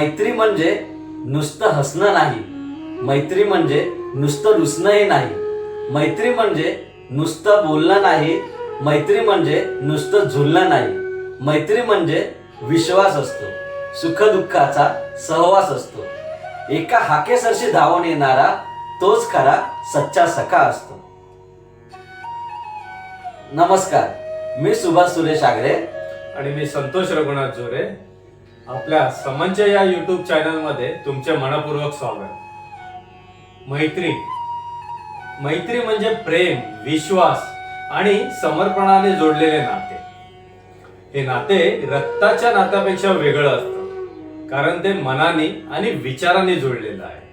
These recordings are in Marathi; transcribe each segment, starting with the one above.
मैत्री म्हणजे नुसतं हसणं नाही. मैत्री म्हणजे नुसतं रुसणंही नाही. मैत्री म्हणजे नुसतं बोलणं नाही. मैत्री म्हणजे नुसतं झुलणं नाही. मैत्री म्हणजे विश्वास असतो. सुखदुःखाचा सहवास असतो. एका हाकेसरशी धावून येणारा तोच खरा सच्चा सखा असतो. नमस्कार. मी सुभाष सुरेश आगरे. आणि मी संतोष रघुनाथ जोरे. आपल्या समंच या युट्यूब चॅनलमध्ये तुमचे मनपूर्वक स्वागत. मैत्री. मैत्री म्हणजे प्रेम विश्वास आणि समर्पणाने जोडलेले नाते. हे नाते रक्ताच्या नात्यापेक्षा वेगळं असतं कारण ते मनाने आणि विचाराने जोडलेलं आहे.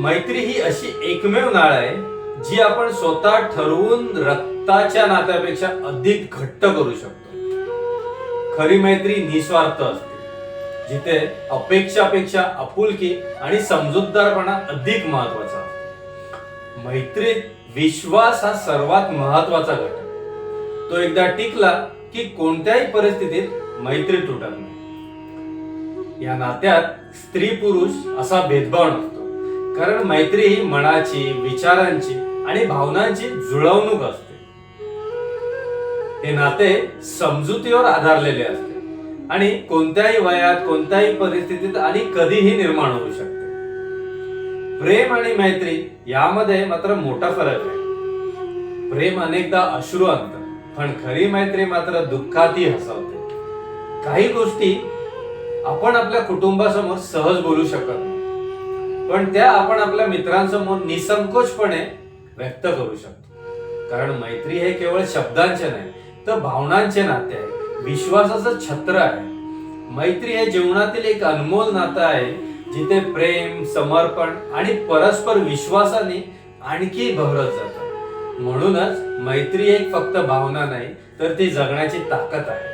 मैत्री ही अशी एकमेव नाळ आहे जी आपण स्वतः ठरवून रक्ताच्या नात्यापेक्षा अधिक घट्ट करू शकतो. खरी मैत्री निस्वार्थ असते. जिथे अपेक्षापेक्षा आपुलकी आणि समजूतदारपणा अधिक महत्त्वाचा असतो. मैत्रीत विश्वास हा सर्वात महत्त्वाचा घटक. तो एकदा टिकला की कोणत्याही परिस्थितीत मैत्री तुटत नाही. या नात्यात स्त्री पुरुष असा भेदभाव नसतो. कारण मैत्री ही मनाची विचारांची आणि भावनांची जुळवणूक असते. हे नाते समजुतीवर आधारलेले असते. आणि कोणत्याही वयात कोणत्याही परिस्थितीत आणि कधीही निर्माण होऊ शकते. प्रेम आणि मैत्री यामध्ये मात्र मोठा फरक आहे. प्रेम अनेकदा अश्रू आणतं पण खरी मैत्री मात्र दुःखातही हसवते. काही गोष्टी आपण आपल्या कुटुंबासमोर सहज बोलू शकत नाही. पण त्या आपण आपल्या मित्रांसमोर निसंकोचपणे व्यक्त करू शकतो. कारण मैत्री हे केवळ शब्दांचे नाही तर भावनांचे नाते आहे. विश्वासाचं छत्र आहे. मैत्री हे जीवनातील एक अनमोल नातं आहे जिथे प्रेम समर्पण आणि परस्पर विश्वासाने आणखी भरत जातं. म्हणूनच मैत्री एक फक्त भावना नाही तर ती जगण्याची ताकद आहे.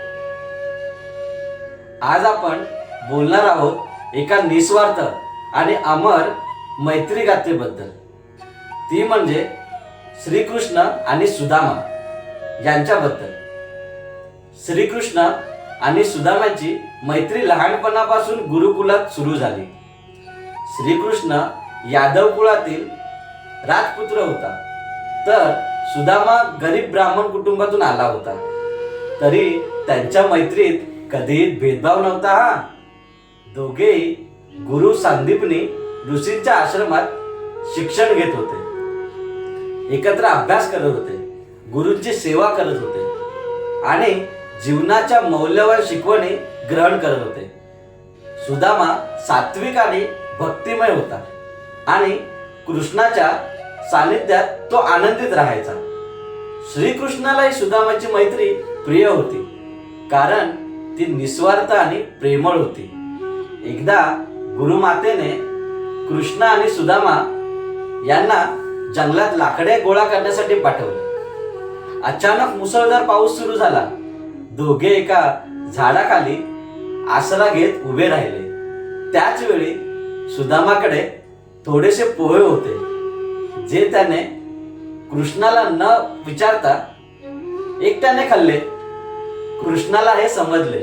आज आपण बोलणार आहोत एका निस्वार्थ आणि अमर मैत्री गाथेबद्दल. ती म्हणजे श्रीकृष्ण आणि सुदामा यांच्याबद्दल. श्रीकृष्ण आणि सुदामाची मैत्री लहानपणापासून गुरुकुलात सुरू झाली. श्रीकृष्ण यादव कुळातील राजपुत्र होता. तर सुदामा गरीब ब्राह्मण कुटुंबातून आला होता. तरी त्यांच्या मैत्रीत कधीही भेदभाव नव्हता हा. दोघेही गुरु संदीपनी ऋषींच्या आश्रमात शिक्षण घेत होते. एकत्र अभ्यास करत होते. गुरुंची सेवा करत होते. आणि जीवनाच्या मौल्यवान शिकवणी ग्रहण करत होते. सुदामा सात्विक आणि भक्तिमय होता आणि कृष्णाच्या सानिध्यात तो आनंदित राहायचा. श्रीकृष्णालाही सुदामाची मैत्री प्रिय होती कारण ती निस्वार्थ आणि प्रेमळ होती. एकदा गुरुमातेने कृष्ण आणि सुदामा यांना जंगलात लाकडे गोळा करण्यासाठी पाठवले. अचानक मुसळधार पाऊस सुरू झाला. दोघे एका झाडाखाली आसरा घेत उभे राहिले. त्याच वेळी सुदामाकडे थोडेसे पोहे होते जे त्याने कृष्णाला न विचारता एकट्याने खाल्ले. कृष्णाला हे समजले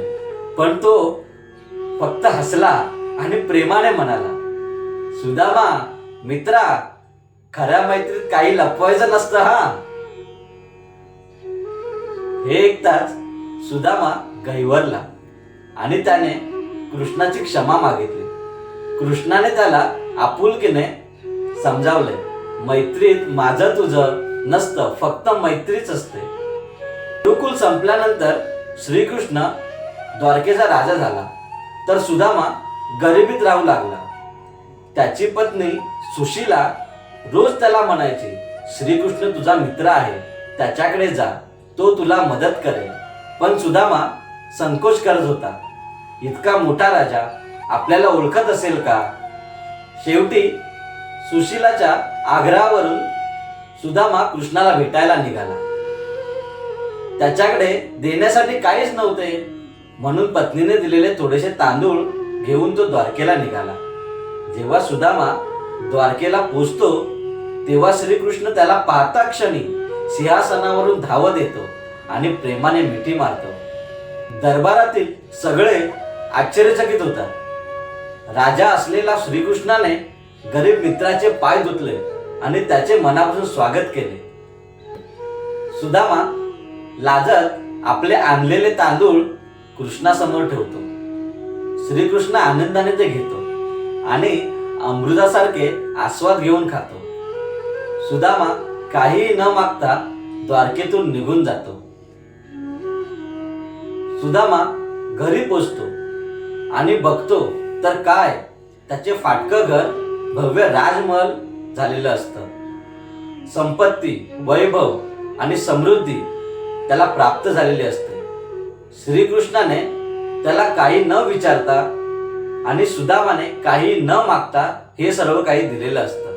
पण तो फक्त हसला आणि प्रेमाने म्हणाला सुदामा मित्रा खऱ्या मैत्रीत काही लपवायचं नसतं हा? हे ऐकताच सुदामा गैवरला आणि त्याने कृष्णाची क्षमा मागितली. कृष्णाने त्याला आपुलकीने समजावले मैत्रीत माझं तुझं नसतं फक्त मैत्रीच असते. गुरुकुल संपल्यानंतर श्रीकृष्ण द्वारकेचा राजा झाला. तर सुदामा गरिबीत राहू लागला. त्याची पत्नी सुशीला रोज त्याला म्हणायची श्रीकृष्ण तुझा मित्र आहे त्याच्याकडे जा तो तुला मदत करेल. पण सुदामा संकोच करत होता. इतका मोठा राजा आपल्याला ओळखत असेल का? शेवटी सुशीलाच्या आग्रहावरून सुदामा कृष्णाला भेटायला निघाला. त्याच्याकडे देण्यासाठी काहीच नव्हते म्हणून पत्नीने दिलेले थोडेसे तांदूळ घेऊन तो द्वारकेला निघाला. जेव्हा सुदामा द्वारकेला पोचतो तेव्हा श्रीकृष्ण त्याला पाहता क्षणी सिंहासनावरून धावत येतो. आणि प्रेमाने मिठी मारतो. दरबारातील सगळे आश्चर्यचकित होतात. राजा असलेला श्रीकृष्णाने गरीब मित्राचे पाय धुतले आणि त्याचे मनापासून स्वागत केले. सुदामा लाजत आपले आणलेले तांदूळ कृष्णासमोर ठेवतो. श्रीकृष्ण आनंदाने ते घेतो आणि अमृतासारखे आस्वाद घेऊन खातो. सुदामा काहीही न मागता द्वारकेतून निघून जातो. सुदामा घरी पोचतो आणि बघतो तर काय? त्याचे फाटकं घर भव्य राजमहल झालेलं असतं. संपत्ती वैभव आणि समृद्धी त्याला प्राप्त झालेली असते. श्रीकृष्णाने त्याला काही न विचारता आणि सुदामाने काही न मागता हे सर्व काही दिलेलं असतं.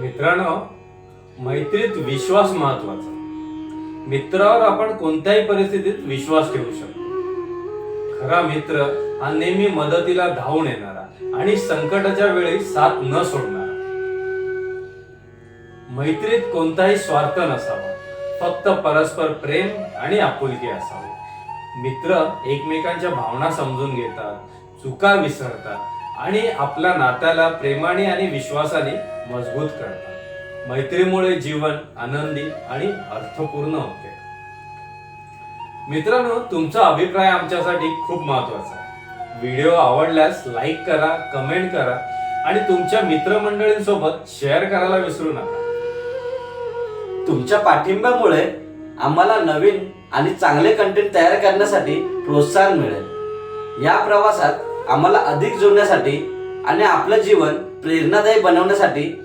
मित्रांनो मैत्रीत विश्वास महत्त्वाचा. मित्रावर आपण कोणत्याही परिस्थितीत विश्वास ठेवू शकतो. खरा मित्र हा नेहमी मदतीला धावून येणारा आणि संकटाच्या वेळी साथ न सोडणारा. मैत्रीत कोणताही स्वार्थ नसावा. फक्त परस्पर प्रेम आणि आपुलकी असावी. मित्र एकमेकांच्या भावना समजून घेतात चुका विसरतात आणि आपल्या नात्याला प्रेमाने आणि विश्वासाने मजबूत करतात. मैत्रीमुळे जीवन आनंदी आणि अर्थपूर्ण होते. मित्रांनो तुमचा अभिप्राय आमच्यासाठी खूप महत्त्वाचा आहे. व्हिडिओ आवडल्यास लाईक करा कमेंट करा आणि तुमच्या मित्रमंडळींसोबत शेअर करायला विसरू नका. तुमच्या पाठिंब्यामुळे आम्हाला नवीन आणि चांगले कंटेंट तयार करण्यासाठी प्रोत्साहन मिळेल. या प्रवासात आम्हाला अधिक जोडण्यासाठी आणि आपलं जीवन प्रेरणादायी बनवण्यासाठी